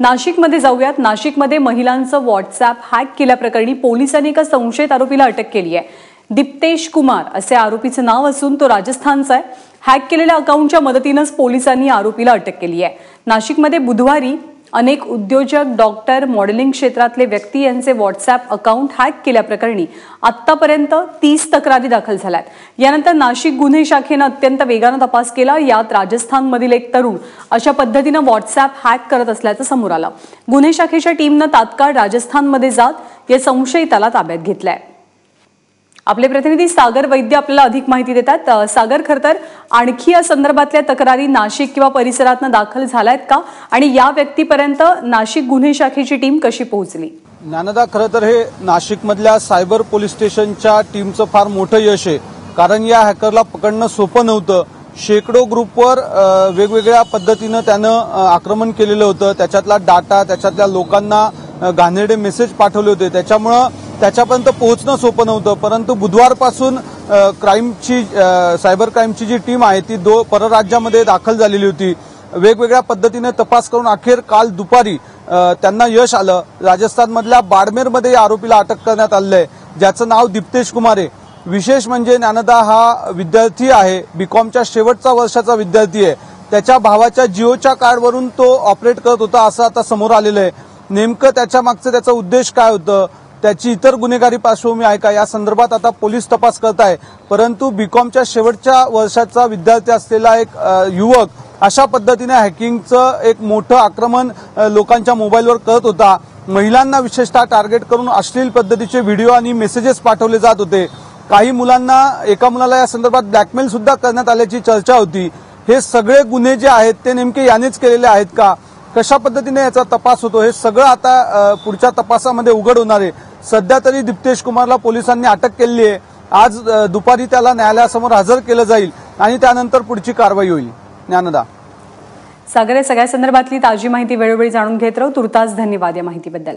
नाशिकमध्ये जाऊयात. नाशिकमध्ये महिलांचं व्हॉट्सअप हॅक केल्याप्रकरणी पोलिसांनी एका संशयित आरोपीला अटक केली आहे. दिप्तेश कुमार असे आरोपीचं नाव असून तो राजस्थानचा आहे. हॅक केलेल्या अकाउंटच्या मदतीनंच पोलिसांनी आरोपीला अटक केली आहे. नाशिकमध्ये बुधवारी अनेक उद्योजक डॉक्टर मॉडेलिंग क्षेत्रातले व्यक्ती यांचे व्हॉट्सअप अकाउंट हॅक केल्याप्रकरणी आतापर्यंत तीस तक्रारी दाखल झाल्यात. यानंतर नाशिक गुन्हे शाखेनं अत्यंत वेगानं तपास केला. यात राजस्थानमधील एक तरुण अशा पद्धतीनं व्हॉट्सअप हॅक करत असल्याचं समोर आलं. गुन्हे शाखेच्या टीमनं तात्काळ राजस्थानमध्ये जात या संशयिताला ताब्यात घेतलाय. आपले प्रतिनिधी सागर वैद्य आपल्याला अधिक माहिती देतात. सागर खरं तर आणखी या संदर्भातल्या तक्रारी नाशिक किंवा परिसरातनं दाखल झाल्यात का? आणि या व्यक्तीपर्यंत नाशिक गुन्हे शाखेची टीम कशी पोहोचली? ज्ञानदा खरं तर हे नाशिकमधल्या सायबर पोलीस स्टेशनच्या टीमचं फार मोठं यश आहे. कारण या हॅकरला पकडणं सोपं नव्हतं. शेकडो ग्रुपवर वेगवेगळ्या पद्धतीनं त्यानं आक्रमण केलेलं होतं. त्याच्यातला डाटा त्याच्यातल्या लोकांना घाणेरडे मेसेज पाठवले होते. त्याच्यामुळं त्याच्यापर्यंत पोहोचणं सोपं नव्हतं. परंतु बुधवारपासून क्राईमची सायबर क्राईमची जी टीम आहे ती दो परराज्यामध्ये दाखल झालेली होती. वेगवेगळ्या पद्धतीने तपास करून अखेर काल दुपारी त्यांना यश आलं. राजस्थानमधल्या बाडमेरमध्ये या आरोपीला अटक करण्यात आलं आहे ज्याचं नाव दिप्तेश कुमारे. विशेष म्हणजे ज्ञानदा हा विद्यार्थी आहे बीकॉमच्या शेवटचा वर्षाचा विद्यार्थी आहे. त्याच्या भावाच्या जिओच्या कार्डवरून तो ऑपरेट करत होता असं आता समोर आलेलं आहे. नेमकं त्याच्या मागचं त्याचा उद्देश काय होतं? त्याची इतर गुन्हेगारी पार्श्वभूमी आहे का? या संदर्भात आता पोलीस तपास करत आहे परंतु बीकॉमच्या शेवटच्या वर्षाचा विद्यार्थी असलेला एक युवक अशा पद्धतीने हॅकिंगचं एक मोठं आक्रमण लोकांच्या मोबाईलवर करत होता. महिलांना विशेषतः टार्गेट करून अश्लील पद्धतीचे व्हिडिओ आणि मेसेजेस पाठवले जात होते. काही मुलांना एका मुलाला या संदर्भात ब्लॅकमेल सुद्धा करण्यात आल्याची चर्चा होती. हे सगळे गुन्हे जे आहेत ते नेमके यानेच केलेले आहेत का? कशा पद्धतीने याचा तपास होतो? हे सगळं आता पुढच्या तपासामध्ये उघड होणार आहे. सध्या तरी दिप्तेश कुमारला पोलिसांनी अटक केली आहे. आज दुपारी त्याला न्यायालयासमोर हजर केलं जाईल आणि त्यानंतर पुढची कारवाई होईल. ज्ञानदा. सागर या सगळ्या संदर्भातली ताजी माहिती वेळोवेळी जाणून घेत राहू. तुर्तास धन्यवाद या माहितीबद्दल.